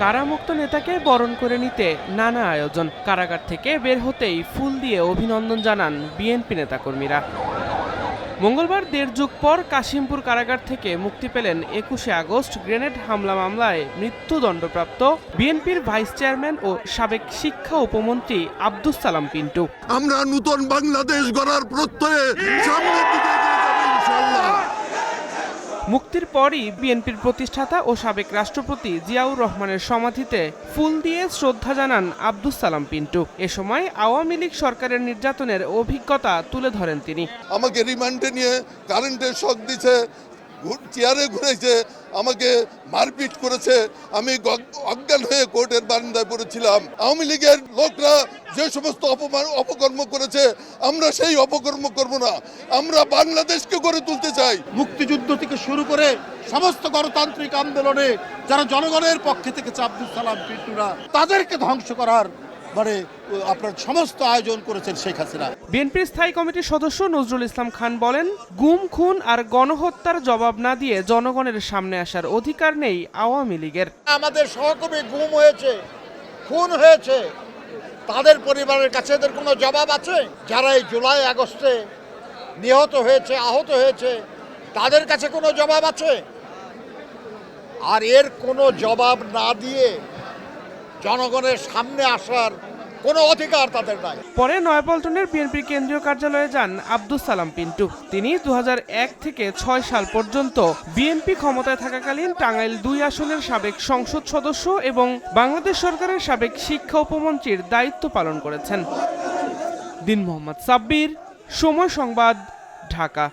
কারামুক্ত নেতাকে বরণ করে নিতে নানা আয়োজন। কারাগার থেকে বের হতেই ফুল দিয়ে অভিনন্দন জানান বিএনপি নেতাকর্মীরা। মঙ্গলবার দেড় যুগ পর কাশিমপুর কারাগার থেকে মুক্তি পেলেন একুশে আগস্ট গ্রেনেড হামলা মামলায় মৃত্যুদণ্ডপ্রাপ্ত বিএনপির ভাইস চেয়ারম্যান ও সাবেক শিক্ষা উপমন্ত্রী আব্দুস সালাম পিন্টু। আমরা নতুন বাংলাদেশ গড়ার প্রত্যয়ে দিকে ইনশাল্লাহ মুক্তির পরই বিএনপির প্রতিষ্ঠাতা ও সাবেক রাষ্ট্রপতি জিয়াউর রহমানের সমাধিতে ফুল দিয়ে শ্রদ্ধা জানান আব্দুস সালাম পিন্টু। এ সময় আওয়ামী লীগ সরকারের নির্যাতনের অভিজ্ঞতা তুলে ধরেন তিনি। আমাকে রিমান্ডে নিয়ে কারেন্টের শক দিছে চেয়ারে ঘুরেছে আমাকে মারপিট করেছে। আমি অজ্ঞান হয়ে কোর্টের বারান্দায় পড়েছিলাম। আওয়ামী লীগের লোকরা যে সমস্ত অপমান অপকর্ম করেছে, আমরা সেই অপকর্ম করব না। আমরা বাংলাদেশকে গড়ে তুলতে চাই। মুক্তিযুদ্ধ থেকে শুরু করে সমস্ত গণতান্ত্রিক আন্দোলনে যারা জনগণের পক্ষে থেকে আব্দুল সালাম তাদেরকে ধ্বংস করার মানে আপনার সমস্ত আয়োজন করেছেন শেখ হাসিনা। বিএনপির স্থায়ী কমিটির সদস্য নজরুল ইসলাম খান বলেন গুম খুন আর গণহত্যার জবাব না দিয়ে জনগণের সামনে আসার অধিকার নেই আওয়ামী লীগের। আমাদের সহকর্মী গুম হয়েছে খুন হয়েছে। তাদের পরিবারের কাছে এদের কোনো জবাব আছে? যারা এই জুলাই আগস্টে নিহত হয়েছে আহত হয়েছে তাদের কাছে কোনো জবাব আছে? আর এর কোনো জবাব না দিয়ে জনগণের সামনে আসার কোনো অধিকার তাদের নাই। পরে নয়াপল্টনের বিএনপির কেন্দ্রীয় কার্যালয়ে যান আব্দুস সালাম পিন্টু। তিনি দুহাজার এক থেকে ছয় সাল পর্যন্ত বিএনপি ক্ষমতায় থাকাকালীন টাঙ্গাইল দুই আসনের সাবেক সংসদ সদস্য এবং বাংলাদেশ সরকারের সাবেক শিক্ষা উপমন্ত্রীর দায়িত্ব পালন করেছেন। দিন মোহাম্মদ সাব্বির, সময় সংবাদ, ঢাকা।